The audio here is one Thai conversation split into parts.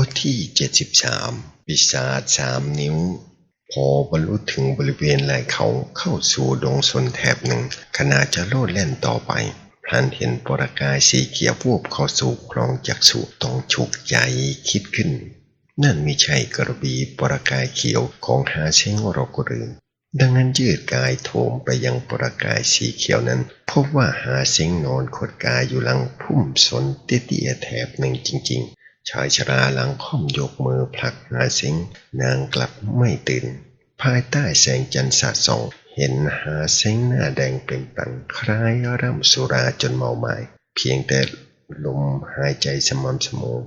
บทที่ 73ปีศาจสามนิ้ว พอบรรลุถึงบริเวณไหล่เขาเข้าสู่ดงสนแถบหนึ่ง ขณะจะโลดแล่นต่อไปพลันเห็นปรากายสีเขียววูบเข้าสู่คลองจักษุต้องฉุกใจคิดขึ้น นั่นไม่ใช่กระบีปรากายเขียวของหาเชงรกรือดังนั้นยืดกายโถมไปยังปรากายสีเขียวนั้น พบว่าหาเช้งนอนคดกายอยู่หลังพุ่มสนเตี้ยๆแถบหนึ่งจริงๆ ชายชราหลังค่อมยกมือผลักหาเช้งนางกลับไม่ตื่น ภายใต้แสงจันทร์สาดส่อง เห็นหาเซ้งหน้าแดงเปล่งปลั่งคล้ายร่ำสุราจนเมาไมา้เพียงแต่ลมหายใจสม่ำเสมอ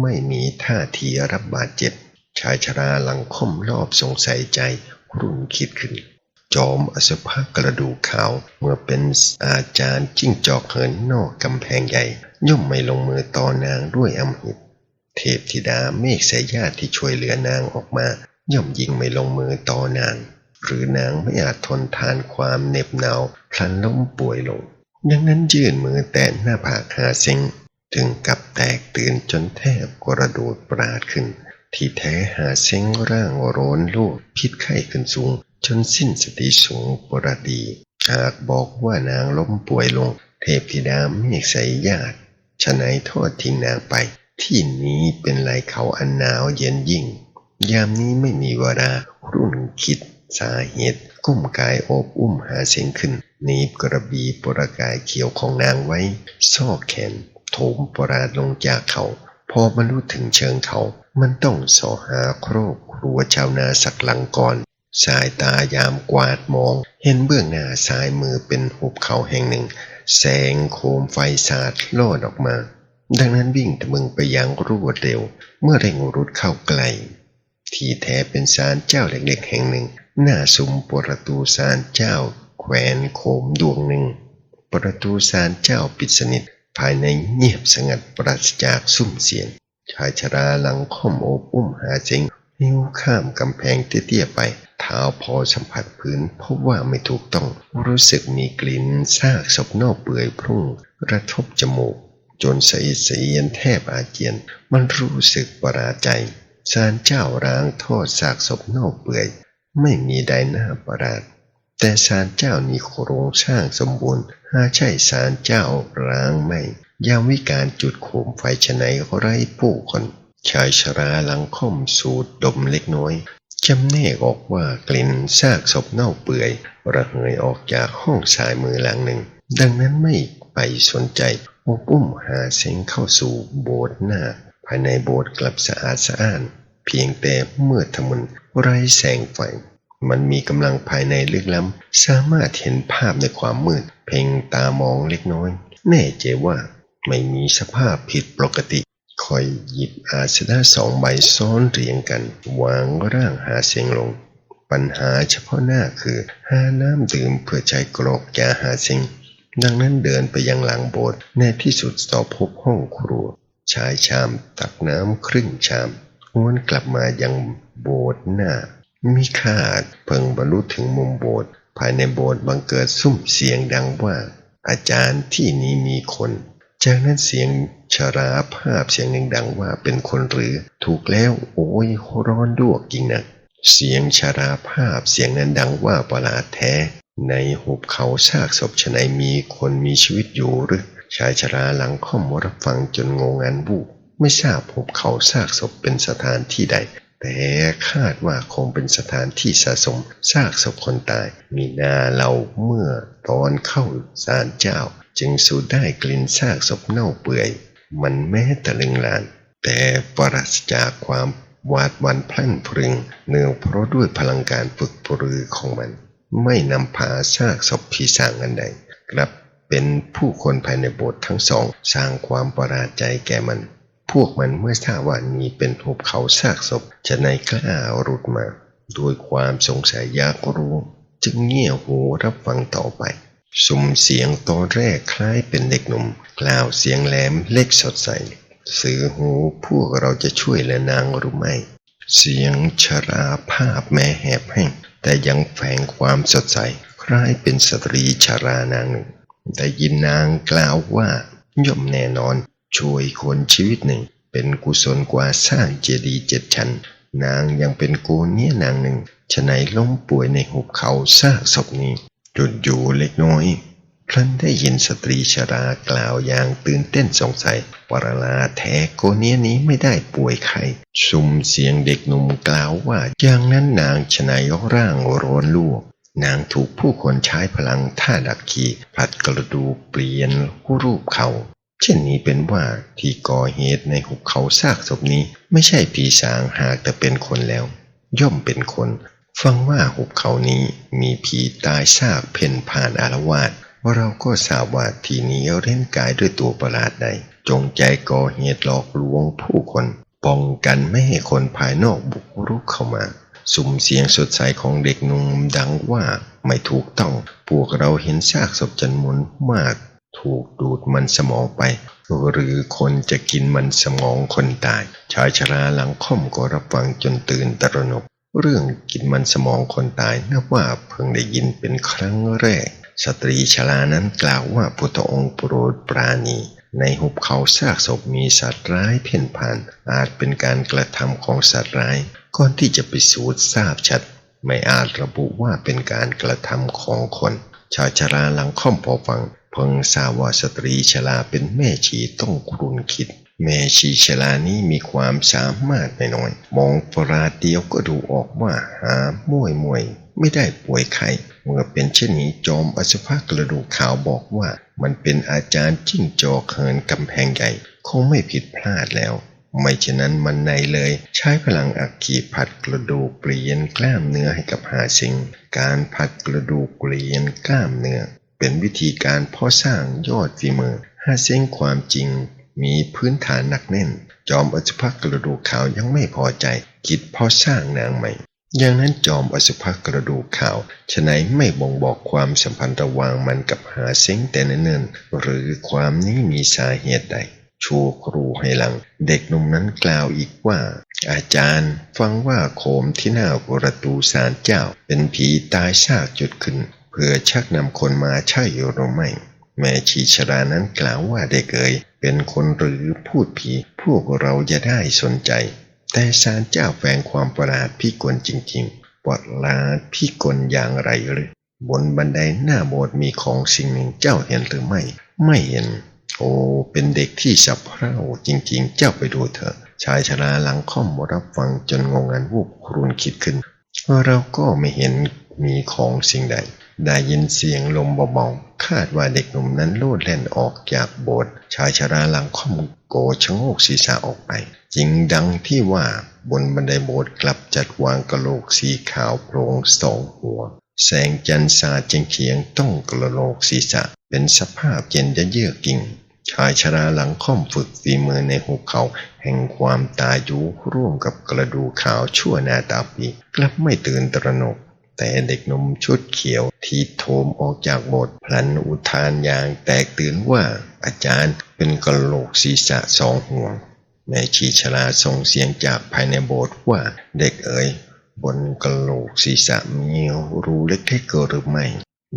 ไม่มีท่าทีรับบาดเจ็บ ชายชราหลังค่อมรอบสงสัยใจรุ่นคิดขึ้น จอมอสภกระดูขาวเมื่อเป็นอาจารย์จิ้งจอกเหินนอกกำแพงใหญ่ ย่อมไม่ลงมือต่อนางด้วยอำหิต เทพธิดาเมฆสายญาติที่ช่วยเหลือนางออกมา ย่อมยิงไม่ลงมือต่อนาง หรือนางไม่อาจทนทานความเหน็บหนาวพลันล้มป่วยลง ดังนั้นยื่นมือแตะหน้าผากหาเซ็งถึงกับแตกตื่นจนแทบกระโดดปราดขึ้น ที่แท้หาเซ็งร่างโรนลูกพิษไข้ขึ้นสูง จนสิ้นสติสูงปรดี หากบอกว่านางล้มป่วยลง เทพธิดาเมฆสายญาติฉะไหนโทษทิ้งนางไป ที่นี้เป็นไหลเขาอันหนาวเย็นยิ่ง ยามนี้ไม่มีเวลารุ่นคิดสาเหตุ กุ้มกายโอบอุ้มหาเสียงขึ้นหนีบกระบีปรากายเขียวของนางไว้ซอกแขนโถมปราดลงจากเขา พอบรรลุถึงเชิงเขา มันต้องสอหาโครกครัวชาวนาสักหลังก่อน สายตายามกวาดมอง เห็นเบื้องหน้าซ้ายมือเป็นหุบเขาแห่งหนึ่ง แสงโคมไฟสาดโลดออกมา ดังนั้นวิ่งตะมึงไปอย่างรวดเร็ว เมื่อเร่งรุดเข้าใกล้ที่แท้เป็นศาลเจ้าเล็กๆแห่งหนึ่ง หน้าซุ้มประตูศาลเจ้า แขวนโคมดวงหนึ่ง ประตูศาลเจ้าปิดสนิท ภายในเงียบสงัดปราศจากสุ่มเสียง ชายชราหลังค่อมโอบอุ้มหาเจงนิ้วข้ามกำแพงเตี้ยๆไป เท้าพอสัมผัสพื้นพบว่าไม่ถูกต้อง รู้สึกมีกลิ่นซากศพเน่าเปื่อยพรุ่งกระทบจมูก จนสะอิดสะเอียนแทบอาเจียน มันรู้สึกประหลาดใจศาลเจ้าร้างทอดซากศพเน่าเปื่อย ไม่มีใดหน้าประหลาด แต่ศาลเจ้ามีโครงสร้างสมบูรณ์หาใช่ศาลเจ้าร้างไม่ยามวิการจุดโคมไฟชะไหนไร้ผู้คน ชายชราหลังค่อมสูดดมเล็กน้อยจำแนกออกว่ากลิ่นซากศพเน่าเปื่อย ระเหยออกจากห้องชายมือหลังหนึ่ง ดังนั้นไม่ไปสนใจ อบอุ้มหาเสงเข้าสู่โบสถ์หน้า ภายในโบสถ์กลับสะอาดสะอ้าน เพียงแต่เมื่อทมุนไร้แสงไฟ มันมีกำลังภายในลึกล้ำ สามารถเห็นภาพในความมืด เพ่งตามองเล็กน้อย แน่ใจว่าไม่มีสภาพผิดปกติคอยหยิบอาสนะสองใบซ้อนเรียงกัน วางร่างหาเสียงลง ปัญหาเฉพาะหน้าคือหาน้ำดื่มเพื่อใช้กรอกยาหาเสียง ดังนั้นเดินไปยังหลังโบสถ์ในที่สุดต่อพบห้องครัว ชายชามตักน้ำครึ่งชามวนกลับมายังโบสถ์หน้ามีคาดเพิ่งบรรลุถึงมุมโบสถ์ภายในโบสถ์บังเกิดซุ้มเสียงดังว่า อาจารย์ที่นี้มีคน จากนั้นเสียงชราภาพเสียงหนึ่งดังว่าเป็นคนหรือ ถูกแล้วโอ้ยร้อนดวกจริงนะเสียงชราภาพเสียงนั้นดังว่าประหลาดแท้ ในหุบเขาซากศพชนัยมีคนมีชีวิตอยู่หรือชายชราหลังค่อมรับฟังจนงงงันบุบไม่ทราบหุบเขาซากศพเป็นสถานที่ใด แต่คาดว่าคงเป็นสถานที่สะสมซากศพคนตาย มีนาเราเมื่อตอนเข้าศาลเจ้า จึงสูดได้กลิ่นซากศพเน่าเปื่อย มันแม้ตะลึงลาน แต่ปราศจากความวาดวันพลั่นพรึงเนื่องเพราะด้วยพลังการฝึกปรือของมัน ไม่นำพาซากศพผีสางอันใดกลับเป็นผู้คนภายในโบสถ์ทั้งสอง สร้างความประหลาดใจแก่มัน พวกมันเมื่อทราบว่านี้เป็นหุบเขาซากศพจะในกล้ารุดมาด้วยความสงสัยอยากรู้ จึงเงี่ยหูรับฟังต่อไป สุ่มเสียงตอนแรกคล้ายเป็นเด็กหนุ่ม กล่าวเสียงแหลมเล็กสดใสสื่อหูพวกเราจะช่วยและนางหรือไม่ เสียงชราภาพแม้แหบแห้ง แต่ยังแฝงความสดใส คล้ายเป็นสตรีชารานางหนึ่ง ได้ยินนางกล่าวว่า ย่อมแน่นอนช่วยคนชีวิตหนึ่ง เป็นกุศลกว่าสร้างเจดีย์เจ็ดชั้น นางยังเป็นโกเนียนางหนึ่งฉะไหนล้มป่วยในหุบเขาซากศพนี้จุดอยู่เล็กน้อย พลันได้ยินสตรีชรากล่าวอย่างตื่นเต้นสงสัยวรลาแท้โกเนียนี้ไม่ได้ป่วยไข้ซุ่มเสียงเด็กหนุ่มกล่าวว่าอย่างนั้นนางชนายกร่างร้อนลวก นางถูกผู้คนใช้พลังท่าดักขีผัดกระดูกเปลี่ยนรูปเขาเช่นนี้เป็นว่าที่ก่อเหตุในหุบเขาซากศพนี้ ไม่ใช่ผีสางหากแต่เป็นคนแล้ว ย่อมเป็นคน ฟังว่าหุบเขานี้มีผีตายซากเพ่นผ่านอารวาส ว่าเราก็ทราบว่าที่นี้เล่นกายด้วยตัวประหลาดใด จงใจก่อเหตุหลอกลวงผู้คนป้องกันไม่ให้คนภายนอกบุกรุกเข้ามาสุ่มเสียงสดใสของเด็กหนุ่มดังว่าไม่ถูกต้อง พวกเราเห็นซากศพจำนวนมาก ถูกดูดมันสมองไป หรือคนจะกินมันสมองคนตาย ชายชราหลังค่อมก็รับฟังจนตื่นตระหนก เรื่องกินมันสมองคนตายนับว่าเพิ่งได้ยินเป็นครั้งแรก สตรีชรานั้นกล่าวว่าพุทธองค์โปรดปราณี ในหุบเขาซากศพมีสัตว์ร้ายเพ่นผ่าน อาจเป็นการกระทำของสัตว์ร้ายก่อนที่จะไปสูดทราบชัด ไม่อาจระบุว่าเป็นการกระทำของคน ชายชราหลังค่อมพอฟังเพิ่งทราบว่าสตรีชราเป็นแม่ชีต้องครุนคิดแม่ชีชรานี้มีความสามารถไม่น้อย มองปราเดียวก็ดูออกว่าหาม่วยมวย ไม่ได้ป่วยไข้ เมื่อเป็นเช่นนี้จอมอสุภกระดูกขาวบอกว่า มันเป็นอาจารย์จิ้งจอกเหินกำแพงใหญ่ คงไม่ผิดพลาดแล้ว ไม่เช่นนั้นมันในเลย ใช้พลังอักขีผัดกระดูกเปลี่ยนกล้ามเนื้อให้กับหาสิงการผัดกระดูกเปลี่ยนกล้ามเนื้อ เป็นวิธีการพ่อสร้างยอดฝีมือหาเส้งความจริง มีพื้นฐานหนักแน่น จอมอสุภกระดูกขาวยังไม่พอใจ คิดพ่อสร้างนางใหม่ อย่างนั้นจอมอสุภกระดูกขาวฉไหนไม่บ่งบอกความสัมพันธ์ระหว่างมันกับหาเซ้งแต่เนิ่นๆหรือความนี้มีสาเหตุใดชูครูให้หลัง เด็กหนุ่มนั้นกล่าวอีกว่า อาจารย์ฟังว่าโคมที่หน้าประตูศาลเจ้า เป็นผีตายซากจุดขึ้น เพื่อชักนำคนมาใช่หรือไม่แม่ชีชรานั้นกล่าวว่าเด็กเอ๋ยเป็นคนหรือพูดผี พวกเราจะได้สนใจ แต่ศาลเจ้าแฝงความประหลาดพิกลจริงๆประหลาดพิกลอย่างไรหรือบนบันไดหน้าโบสถ์มีของสิ่งหนึ่งเจ้าเห็นหรือไม่ ไม่เห็น โอ้เป็นเด็กที่สับเพร่าจริงๆ เจ้าไปดูเถอะ ชายชราหลังค่อมรับฟังจนงงงันวูบครุนคิดขึ้นว่าเราก็ไม่เห็นมีของสิ่งใด ได้ยินเสียงลมเบาๆคาดว่าเด็กหนุ่มนั้นโลดแล่นออกจากโบสถ์ชายชราหลังค่อม โกชะโงกศีรษะออกไป จริงดังที่ว่าบนบันไดโบสถ์กลับจัดวางกระโหลกสีขาวโปร่งสองหัว แสงจันทร์สาเจียงเขียงต้องกระโหลกศีรษะ เป็นสภาพเย็นจะเยือกยิ่งชายชราหลังค่อมฝึกฝีมือในหุบเขา แห่งความตายอยู่ร่วมกับกระดูขาวชั่วนาตาปี กลับไม่ตื่นตระหนก แต่เด็กหนุ่มชุดเขียวที่โถมออกจากโบสถ์พลันอุทานอย่างแตกตื่นว่าอาจารย์เป็นกระโหลกศีรษะสองหัวแม่ชีชราส่งเสียงจากภายในโบสถ์ว่าเด็กเอ๋ยบนกระโหลกศีรษะมีรูเล็กๆหรือไม่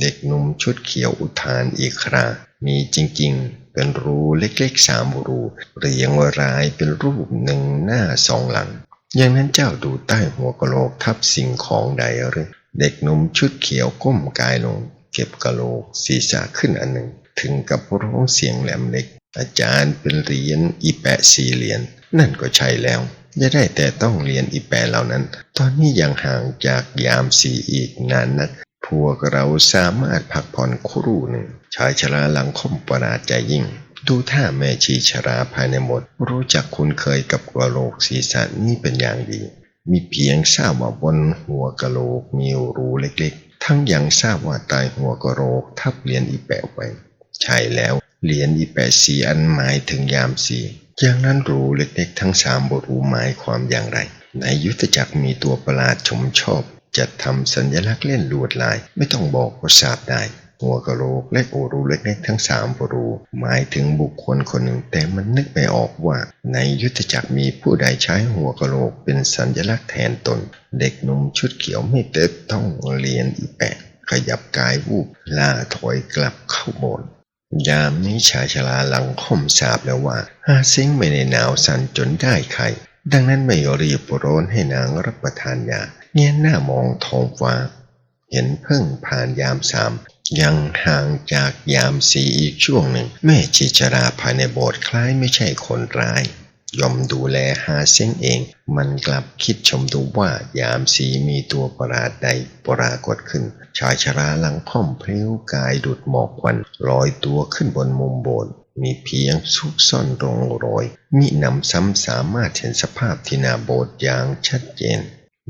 เด็กหนุ่มชุดเขียวอุทานอีกครามีจริงๆ เป็นรูเล็กๆสามรูเรียงรายเป็นรูปหนึ่งหน้าสองหลังอย่างนั้นเจ้าดูใต้หัวกะโหลกทับสิ่งของใดหรือ เด็กหนุ่มชุดเขียวก้มกายลง เก็บกะโหลกศีรษะขึ้นอันหนึ่ง ถึงกับร้องเสียงแหลมเล็ก อาจารย์เป็นเหรียญอีแปะสี่เหรียญนั่นก็ใช่แล้วอย่าได้แต่ต้องเรียนอีแปะเหล่านั้น ตอนนี้ยังห่างจากยามสี่อีกนานนัก พวกเราสามารถพักผ่อนครู่หนึ่งชายชราหลังคมประหลาดใจยิ่งดูท่าแม่ชีชราภายในหมด รู้จักคุ้นเคยกับกระโหลกศีรษะนี้เป็นอย่างดี มีเพียงทราบว่าบนหัวกะโหลกมีรูเล็กๆ ทั้งยังทราบว่าใต้หัวกะโหลกทับเหรียญอีแปะไว้ ใช่แล้วเหรียญอีแปะสีอันหมายถึงยามสีอย่างนั้นรูเล็กๆ ทั้งสามบรูหมายความอย่างไร ในยุทธจักรมีตัวประหลาดชมชอบ จะทำสัญลักษณ์เล่นลวดลายไม่ต้องบอกก็ทราบได้ หัวกะโหลกและโอรูเล็กๆทั้งสามบรูหมายถึงบุคคลคนหนึ่งแต่มันนึกไม่ออกว่า ในยุทธจักรมีผู้ใดใช้หัวกะโหลกเป็นสัญลักษณ์แทนตน เด็กหนุ่มชุดเขียวไม่เติบต้องเรียนอีแปะขยับกายวูบล่าถอยกลับเข้าโบสถ์ยามนี้ชายชราหลังคมทราบแล้วว่าฮาซิงไม่ได้หนาวสั่นจนได้ไข้ดังนั้นไม่รีบร้อนให้นางรับประทานยาเงี้ยหน้ามองท้องฟ้า เห็นเพิ่งผ่านยามสาม ยังห่างจากยามสีอีกช่วงหนึ่ง แม่ชิชราภายในโบสถ์คล้ายไม่ใช่คนร้ายยอมดูแลหาเส้นเอง มันกลับคิดชมดูว่ายามสีมีตัวประหลาดใดปรากฏขึ้น ชายชราหลังค่อมเพลวกายดุดหมอกควันลอยตัวขึ้นบนมุมโบสถ์มีเพียงซุกซ่อนรงรอย มินำซ้ำสามารถเห็นสภาพที่นาโบสถ์อย่างชัดเจน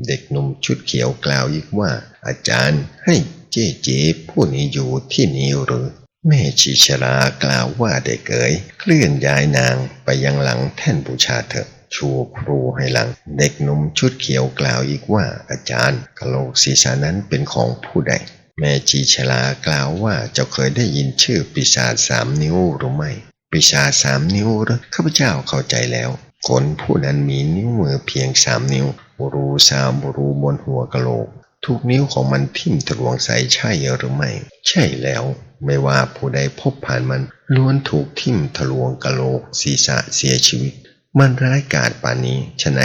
เด็กหนุ่มชุดเขียวกล่าวอีกว่า อาจารย์ให้ เจเจผู้นี้อยู่ที่นี้หรือ แม่ชีชรากล่าวว่าเด็กเอ๋ยเคลื่อนย้ายนางไปยังหลังแท่นบูชาเถอะชูครูให้หลัง เด็กหนุ่มชุดเขียวกล่าวอีกว่าอาจารย์กะโหลกศีรษะนั้นเป็นของผู้ใดแม่ชีชลากล่าวว่าเจ้าเคยได้ยินชื่อปีศาจสามนิ้วหรือไม่ปีศาจสามนิ้วหรือข้าพเจ้าเข้าใจแล้วคนผู้นั้นมีนิ้วมือเพียงสามนิ้วรูสามรูบนหัวกะโหลก ทุกนิ้วของมันทิ่มทะลวงใส่ใช่หรือไม่ ใช่แล้ว ไม่ว่าผู้ใดพบผ่านมันล้วนถูกทิ่มทะลวงกะโหลกศีรษะเสียชีวิต มันร้ายกาจป่านนี้ฉะไหน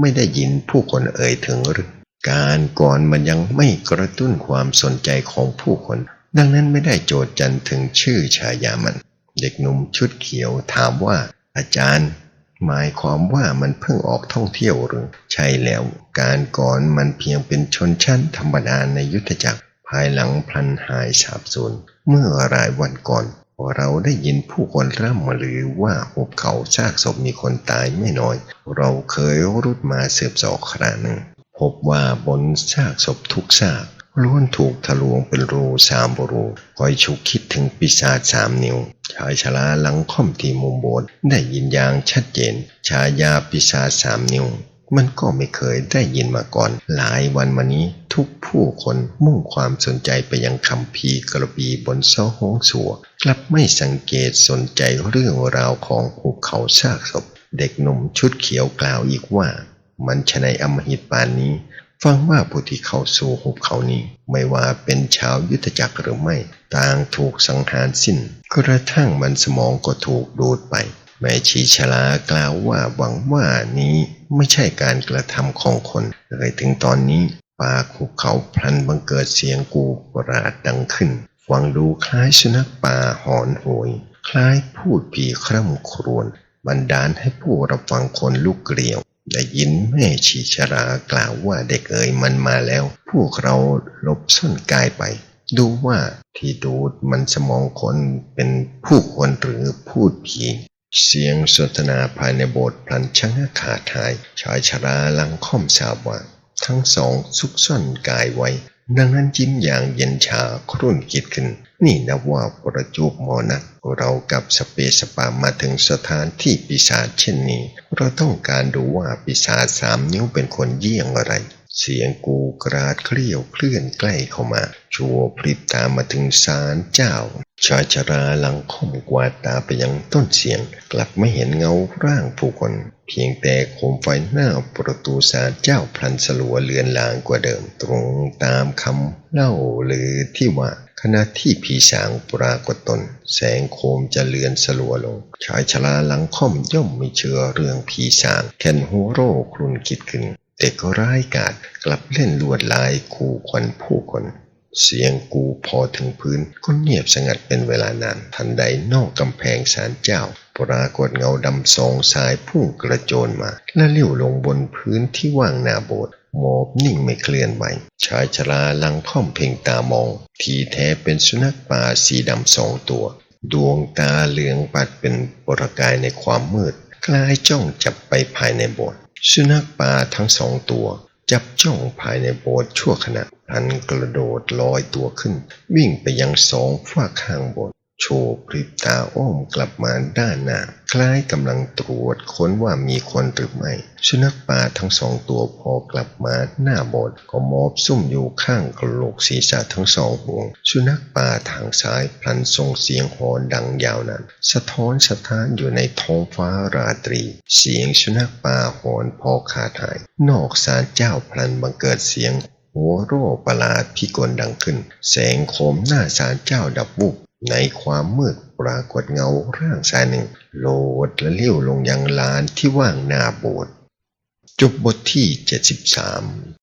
ไม่ได้ยินผู้คนเอ่ยถึงหรือการก่อนมันยังไม่กระตุ้นความสนใจของผู้คน ดังนั้นไม่ได้โจทย์จันถึงชื่อชายามัน เด็กหนุ่มชุดเขียวถามว่า อาจารย์ หมายความว่ามันเพิ่งออกท่องเที่ยวหรือ ใช่แล้ว การก่อนมันเพียงเป็นชนชั้นธรรมดาในยุทธจักร ภายหลังพลันหายสาบสูญเมื่อรายวันก่อน เราได้ยินผู้คนร่ำลือว่าหุบเขาซากศพมีคนตายไม่น้อย เราเคยรุดมาสืบสอบครั้งหนึ่ง พบว่าบนซากศพทุกซาก ล้วนถูกทะลวงเป็นรูสามรูคอยฉุกคิดถึงปีศาจสามนิ้ว ชายชราหลังค่อมที่มุมโบสถ์ได้ยินอย่างชัดเจน ชายาปีศาจสามนิ้ว มันก็ไม่เคยได้ยินมาก่อน หลายวันมานี้ทุกผู้คนมุ่งความสนใจไปยังคำพีกระบีบนซอหงสัว กลับไม่สังเกตสนใจเรื่องราวของภูเขาซากศพ เด็กหนุ่มชุดเขียวกล่าวอีกว่า มันชะในอมหิตปานนี้ ฟังว่าผู้ที่เข้าสู่หุบเขานี้ ไม่ว่าเป็นชาวยุทธจักรหรือไม่ ต่างถูกสังหารสิ้น กระทั่งมันสมองก็ถูกดูดไป แม่ชีชลากล่าวว่าหวังว่านี้ไม่ใช่การกระทำของคนเลยถึงตอนนี้ปากหุบเขาพลันบังเกิดเสียงกูปราดดังขึ้นฟังดูคล้ายสุนัขป่าหอนโหย คล้ายพูดผีคร่ำครวญบันดาลให้ผู้รับฟังคนลุกเกลียว ได้ยินแม่ชีชรากล่าวว่าเด็กเอ๋ยมันมาแล้ว พวกเราหลบซ่อนกายไป ดูว่าที่ดูดมันสมองคนเป็นผู้คนหรือพูดผีเสียงสนทนาภายในโบสถ์พลันชะงักขาดหาย ชายชราลังค่อมสาบว่า ทั้งสองซุกซ่อนกายไว้ ดังนั้นจิ้มอย่างเย็นชาครุ่นคิดขึ้น นี่นับว่าประจูบหมอนักเรากับสเปสปามาถึงสถานที่ปีศาจเช่นนี้ เราต้องการดูว่าปีศาจสามนิ้วเป็นคนเยี่ยงอะไร เสียงกูกราดเคลี้ยวเคลื่อนใกล้เข้ามา ชัวพริบตามมาถึงศาลเจ้า ชายชราหลังค่อมกวาดตาไปยังต้นเสียง กลับไม่เห็นเงาร่างผู้คน เพียงแต่โคมไฟหน้าประตูศาลเจ้าพลันสลัวเลือนลางกว่าเดิม ตรงตามคำเล่าหรือที่ว่าขณะที่ผีสางปรากฏตน แสงโคมจะเลือนสลัวลง ชายชราหลังค่อมย่อมไม่เชื่อเรื่องผีสางแคนหัวโรครุนคิดขึ้น เด็กร้ายกาจกลับเล่นลวดลายคู่ควันผู้คน เสียงกูพอถึงพื้นก็เงียบสงัดเป็นเวลานานทันใดนอกกำแพงศาลเจ้า ปรากฏเงาดำสองสายพุ่งกระโจนมาและเลี้ยวลงบนพื้นที่ว่างหน้าโบสถ์หมอบนิ่งไม่เคลื่อนไหวชายชราลังค่อมเพ่งตามอง ที่แท้เป็นสุนัขป่าสีดำสองตัว ดวงตาเหลืองปัดเป็นประกายในความมืด คล้ายจ้องจับไปภายในโบสถ์ สุนัขป่าทั้งสองตัว จับจ้องภายในโบสถ์ชั่วขณะพันกระโดดลอยตัวขึ้น วิ่งไปยังสองฝากข้างโบสถ์โชว์พริบตาอ้อมกลับมาด้านหน้า คล้ายกำลังตรวจค้นว่ามีคนหรือไม่ สุนัขป่าทั้งสองตัวพอกลับมาหน้าโบสถ์ก็มอบซุ่มอยู่ข้างกระโหลกศีรษะทั้งสองห่วง สุนัขป่าทางซ้ายพลันส่งเสียงหอนดังยาวนานสะท้อนสะท้านอยู่ในท้องฟ้าราตรี เสียงสุนัขป่าหอนพอขาดหาย นอกศาลเจ้าพลันบังเกิดเสียงหัวโร่ประหลาดพิกลดังขึ้น แสงโคมหน้าศาลเจ้าดับวุบ ในความมืดปรากฏเงาร่างชายหนึ่ง โลดและเลี้ยวลงยังลานที่ว่างหน้าโบสถ์จบบทที่ 73